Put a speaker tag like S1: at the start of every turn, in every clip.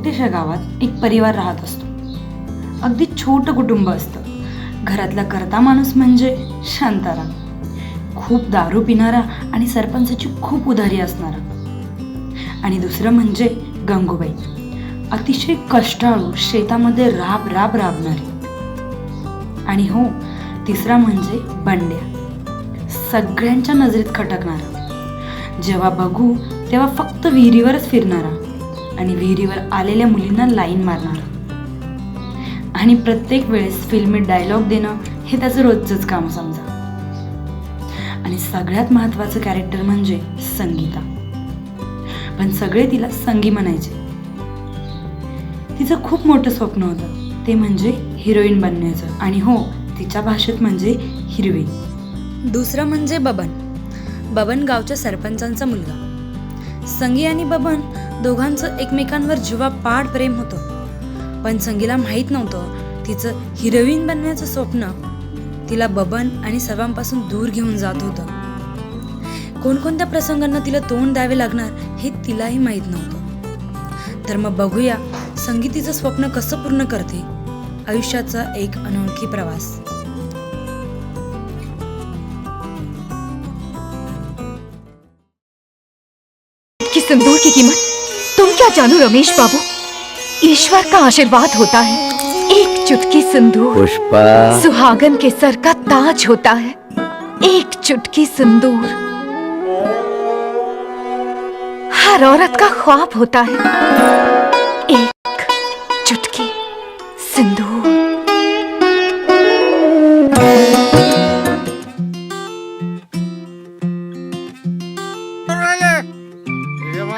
S1: छोट्याशा गावात एक परिवार राहत असतो. अगदी छोटं कुटुंब असतं. घरातला करता माणूस म्हणजे शांताराम. खूप दारू पिणारा आणि सरपंचाची खूप उधारी असणारा. आणि दुसरं म्हणजे गंगूबाई. अतिशय कष्टाळू शेतामध्ये राब राब राबणारी. आणि हो तिसरा म्हणजे बंड्या. सगळ्यांच्या नजरेत खटकणारा. जेव्हा बघू तेव्हा फक्त विहिरीवरच फिरणारा. आणि विहिरीवर आलेल्या मुलींना लाईन मारणार. आणि प्रत्येक वेळेस फिल्मी डायलॉग देणं हे त्याचं रोजचंच काम समजा. आणि सगळ्यात महत्त्वाचं कॅरेक्टर म्हणजे संगीता. पण सगळे तिला संगी म्हणायचे. तिचं खूप मोठं स्वप्न होतं. ते म्हणजे हिरोईन बनण्याचं. आणि हो तिच्या भाषेत म्हणजे हिरवी. दुसरं म्हणजे बबन. बबन गावच्या सरपंचांचा मुलगा. संगी आणि बबन दोघांचं एकमेकांवर जीवापाड प्रेम होतं. पण संगीला माहीत नव्हतं तिचं हिरोईन बनण्याचं स्वप्न तिला बबन आणि सर्वांपासून दूर घेऊन जात होतं. कोणकोणत्या प्रसंगांना तिला तोंड द्यावे लागणार हे तिलाही माहीत नव्हतं. तर मग बघूया संगीतीचं स्वप्न कसं पूर्ण करते. आयुष्याचा एक अनोळखी प्रवास.
S2: की सिंदूर की कीमत क्या जानू रमेश बाबू? ईश्वर का आशीर्वाद होता है। एक चुटकी सिंदूर
S3: पुष्पा।
S2: सुहागन के सर का ताज होता है। एक चुटकी सिंदूर। हर औरत का ख्वाब होता है। एक चुटकी सिंदूर।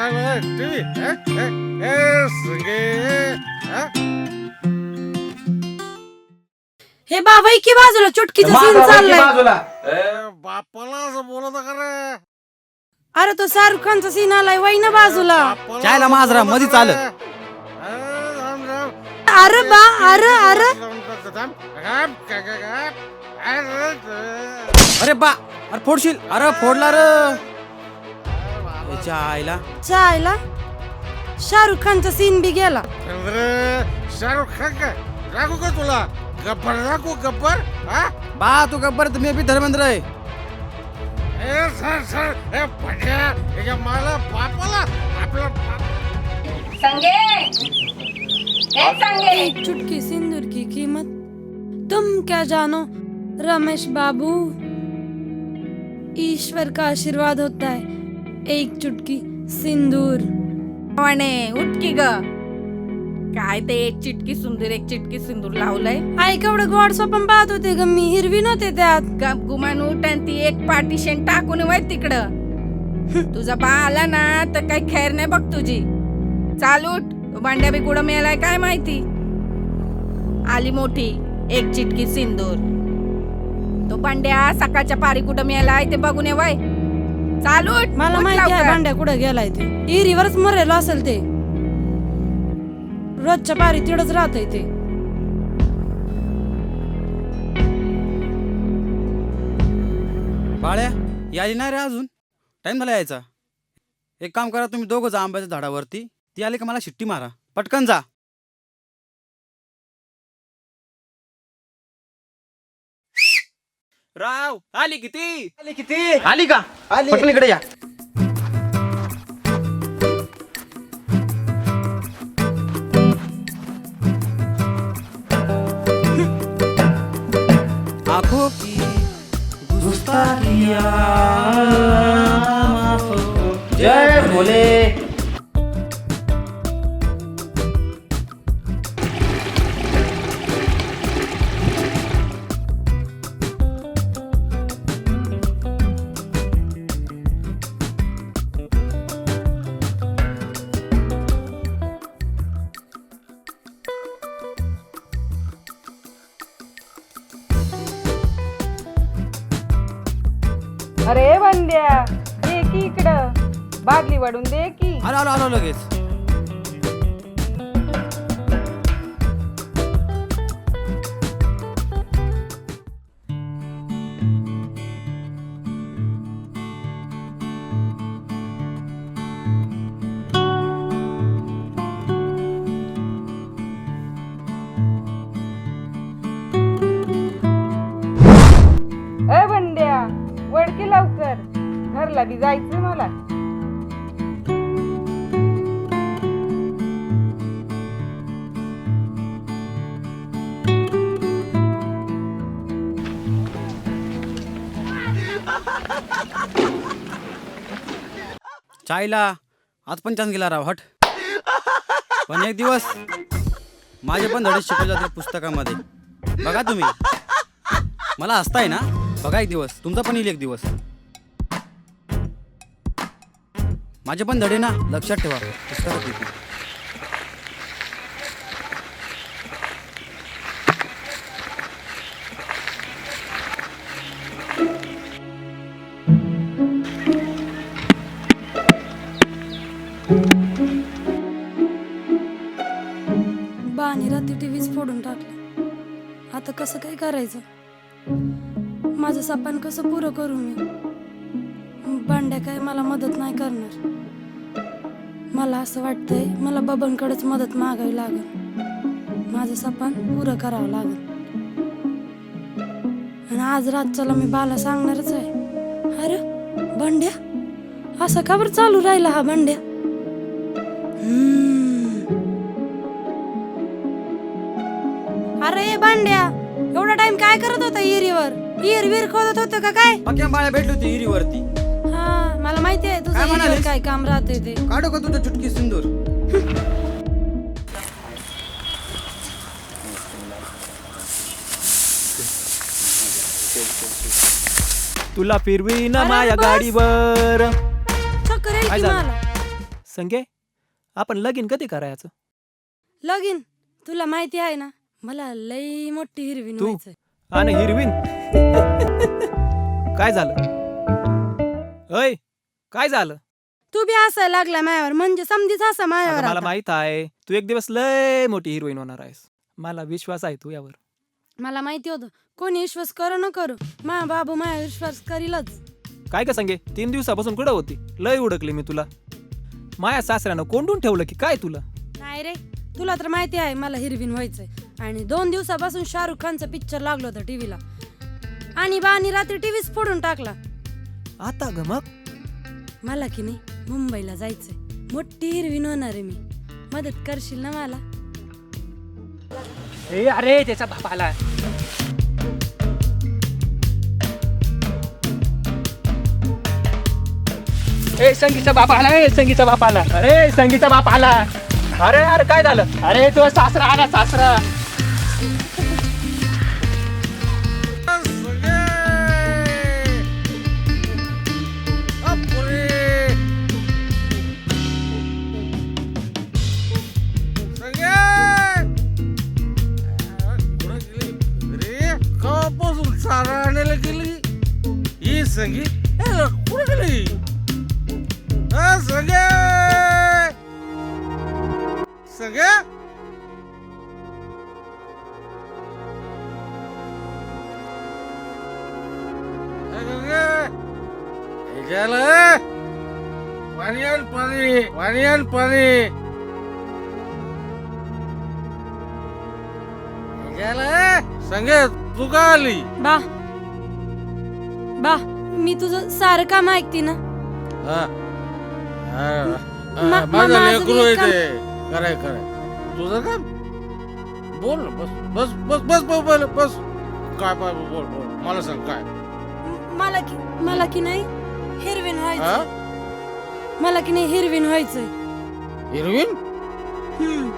S4: हे बघा, TV, हे, हे, हे, हा?
S1: हे की बाजूला चुटकीचं सीन चाललंय
S4: ए, बापाला असं बोलत का रे
S1: अरे तो शाहरुख खानचा सीन आलाय वय ना बाजूला
S4: बापाला
S5: चायला
S4: असं
S5: माजरा,
S4: बोलत
S5: मधी
S4: का? ए, थांब, थांब.
S1: अरे बा अरे अरे?
S4: अरे, अरे,
S5: अरे बा अरे फोडशील अरे फोडला र याच्या आईला?
S1: चायला शाहरुख खानचा सीन बी गेला.
S4: अरे, शाहरुख खान काय राखू का तुला? गब्बर राखू गब्बर हा?
S5: बा तू गब्बर तर मी बी धर्मेंद्र आहे.
S4: ए सर सर ए पड्या याच्या मला बापाला आपला बाप-
S6: संगे! ए संगे!
S1: एक चुटकी सिंदूर की कीमत तुम क्या जानो रमेश बाबू? ईश्वर का आशीर्वाद होता है? एक चुटकी सिंदूर.
S6: म्हणे उठकी ग. काय ते एक चिटकी सुंदूर एक चिटकी सिंदूर लावलंय?
S1: आई केवढं गोड स्वप्न पाहत होते ग. मी हिरवी नव्हते त्यात.
S6: गप गुमान उठ आणि ती एक पार्टिशन टाकून वय तिकडं. तुझा बा आला ना तर काही खैर नाही बघ तुझी. चाल उठ. तो भांड्या बी कुठं मिळालाय काय माहिती? आली मोठी एक चिटकी सिंदूर. तो भांड्या सकाळच्या पारी कुठं मिळालाय ते बघून ये वय. चाल
S1: मला माहिती आहे. भांड्या कुठं गेलाय ते. हिरीवरच मरेल असेल ते. रोजच्या पारी तिडच राहतय ते.
S5: बाळ्या यायली नाही रे अजून. टाइम झाला यायचा. एक काम करा तुम्ही दोघं जा आंब्याच्या झाडावरती. ती आली का मला शिट्टी मारा. पटकन जा. राव आली किती आली किती आली का? आली. पटकन इकडे या. आंखों की गुस्ताखियां। जय भोले
S6: अरे बंड्या दे की इकडं. बादली वाढून दे की.
S5: आलो आलो आलो लगेच. चायला आज पण चान्स गेला राव हट. पण एक दिवस माझे पण धडे शिकवले जातील पुस्तकामध्ये. बघा तुम्ही. मला हसताय ना? बघा एक दिवस. तुमचा पण येईल एक दिवस. माझे पण धडे ना लक्षात ठेवा. पुस्तकात येतील
S3: बाणी रात्री टीव्हीच फोडून टाकला. आता कसं काय करायचं? माझं सपान कसं पुरं करू मी? भांड्या काय मला मदत नाही करणार. मला असं वाटतंय मला बबनकडेच मदत मागावी लागेल. माझं सपान पुरं करावं लागेल. आणि आज रातच्याला मी बाला सांगणारच आहे. अरे भांड्या? असं का बरं चालू राहिला हा बंड्या काय करत होता इरीवर इर विर खोदत होतं का काय?
S5: बाळ्या भेटली होती हिरीवरती
S3: हा मला माहिती आहे तुझं
S5: काय म्हणालीस?
S3: काय काम राहते ते.
S5: काढू का तुझं चुटकी सिंदूर?
S7: तुला फिरवी ना
S3: अरे
S7: माया
S3: बस.
S7: गाडीवर.
S3: चक्कर येईल
S7: काय
S3: की
S7: झालं?
S3: मला?
S7: संगे आपण लगीन कधी करायचं?
S3: लगीन? तुला माहिती आहे ना मला लई मोठी हिरवी
S7: तू?
S3: व्हायचंय
S7: आणि हिरवीन. काय झालं? अय काय झालं?
S3: तू बी हसायला लागला मायावर म्हणजे समधीच हसा मायावर
S7: मला
S3: आता.
S7: माहीत आहे तू एक दिवस लय मोठी हिरोईन होणार आहेस. मला विश्वास आहे तू यावर.
S3: मला माहिती होतं कोणी विश्वास करू न करू मा बाबू माया विश्वास करीलच.
S7: काय का संगे तीन दिवसापासून कुठं होती? लय उडकली मी तुला. माया सासऱ्यानं कोंडून ठेवलं की काय तुला?
S3: नाही रे तुला तर माहिती आहे मला हिरवीन व्हायचंय. आणि दोन दिवसापासून शाहरुख खानचा पिक्चर लागलो होता टीव्हीला आणि बानी रात्री टीव्हीच फोडून टाकला.
S7: आता ग मग?
S3: मला की नाही मुंबईला जायचंय. मोठी हिरवीन होणार आहे मी. मदत करशील ना मला?
S7: ए अरे त्याचा बाप आला ए संगीचा बाप आला ए संगीचा बाप आला अरे संगीचा बाप आला अरे अरे काय झालं? अरे तो सासरा आला सासरा.
S4: सगळे पाणी आण पाणी पाणी आण पाणी. गेलं संगे तू का आली?
S3: बा बा मी तुझं सारं काम ऐकते ना.
S4: हा. हा. हा,
S3: मा-
S4: माझं
S3: माझं
S4: लेकरू
S3: बी
S4: आहे
S3: काम-
S4: ते कराय कराय तुझं काम बोल ना बस बस बस बस बस बोल बस. काय पाय बोल बोल मला सांग काय?
S3: म- मला की मला की नाही हिरवीन
S4: हा?
S3: व्हायचं मला की नाही हिरवीन व्हायचंय.
S4: हिरवीन?
S3: हम्म.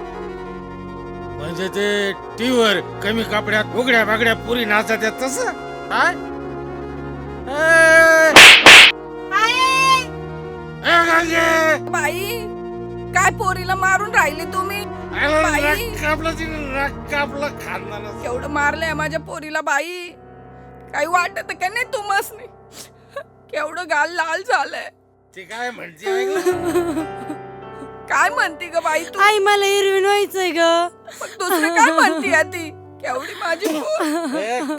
S4: म्हणजे ते टीव्हीवर कमी कपड्यात उघड्या बागड्या पुरी नाचत आहेत तसं? काय? ए! ए, गंगे!
S6: बाई! काय पोरीला मारून राहिले तुम्ही? बाई.
S4: कापलं कापलं.
S6: केवढं मारलंय माझ्या पोरीला बाई. काही वाटत का नाही तुम्हाला केवढं गाल लाल झालंय.
S4: ती काय म्हणते?
S6: काय म्हणती ग बाई तू?
S3: आई मला हिरवीन व्हायचंय ग.
S6: मग दुसरं काय म्हणती ती? केवढी माझी
S4: ए,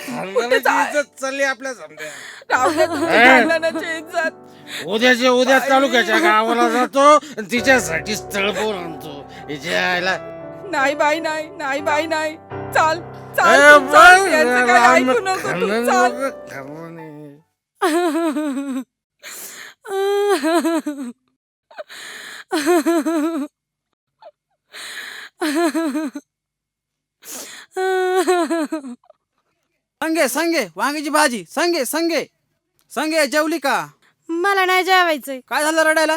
S4: खानदानाची? इज्जत चालली आपल्या समजा
S6: राहू दे तुमच्या
S4: ए.
S6: खानदानाची इज्जत
S4: उद्याच्या उद्या तालुक्याच्या गावाला जातो आणि तिच्यासाठी स्थळ बोल आणतो हिच्या आईला
S6: नाही बाई नाही नाही बाई नाही चाल चाल
S4: ए,
S6: तू, चाल.
S4: बस,
S6: यांचं काय
S4: राम
S6: ऐकू नको तू
S4: खानदानी
S6: चाल
S4: लोकं खानदानी.
S5: संगे संगे वांग्याची भाजी. संगे संगे. संगे जेवली का?
S3: मला नाही जेवायचंय.
S5: काय झालं रडायला?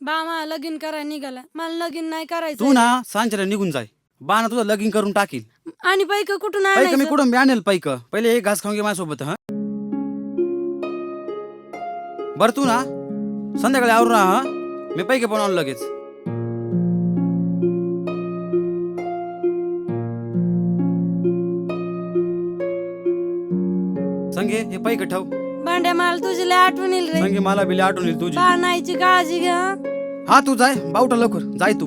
S3: बा मला लगीन करायला निघाला. मला लगीन नाही
S5: तू
S3: करायचं
S5: ना सांच्याला निघून जाय. बा ना तुझं लगीन करून टाकील.
S3: आणि पैक कुठून
S5: पैक मी
S3: आणायचं?
S5: कुठून? बी आणेल पैक. पहिले एक घास खाऊन घे माझ्यासोबत हा? बरं तू ना संध्याकाळी आवरून राहा हा? मी पैके पण आणू लगेच. हे पैक ठेव.
S3: भांड्या मला तुझी लय आठवण येईल रे.
S5: संगे मला बिले आठवण येईल तुझी.
S3: बा नाहीची काळजी घ्या
S5: हा तू जाय बावटा लवकर. जाय तू.